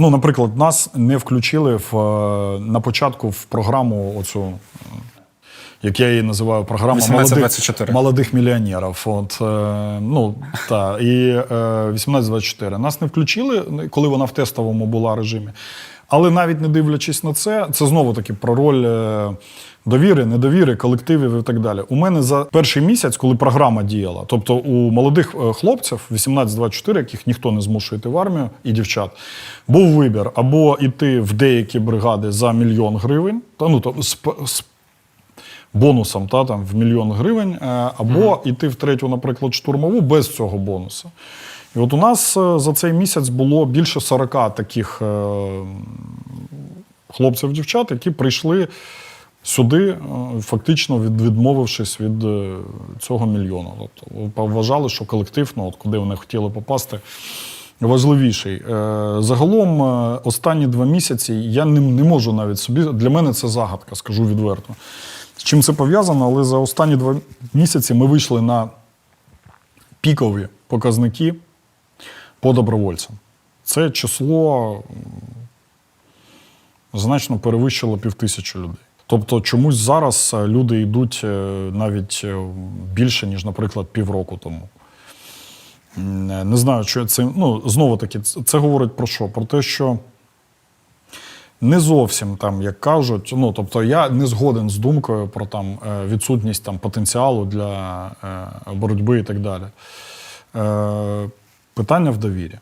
Ну, наприклад, нас не включили в, е, на початку в програму оцю. Е, Як я її називаю, програма 18-24. молодих, молодих мільйонерів. От, е, ну, та, і е, 18-24. Нас не включили, коли вона в тестовому була режимі. Але навіть не дивлячись на це, це знову таки про роль е, довіри, недовіри, колективів і так далі. У мене за перший місяць, коли програма діяла, тобто у молодих е, хлопців 18-24, яких ніхто не змушує йти в армію, і дівчат, був вибір або йти в деякі бригади за мільйон гривень, та, ну, то, з бонусом та, там, в мільйон гривень, е, або йти в третю, наприклад, штурмову без цього бонусу. І от у нас е, за цей місяць було більше 40 таких е, хлопців, дівчат, які прийшли сюди, фактично відмовившись від цього мільйону. Тобто вважали, що колектив, ну, от куди вони хотіли попасти, важливіший. Загалом, останні два місяці я не, не можу навіть собі. Для мене це загадка, скажу відверто. З чим це пов'язано, але за останні два місяці ми вийшли на пікові показники по добровольцям. Це число значно перевищило півтисячі людей. Тобто чомусь зараз е, люди йдуть е, навіть е, більше, ніж, наприклад, півроку тому. Не знаю, що це. Ну, знову таки, це говорить про що? Про те, що не зовсім там, як кажуть, ну тобто я не згоден з думкою про там е, відсутність там потенціалу для е, боротьби і так далі. Е, Питання в довірі.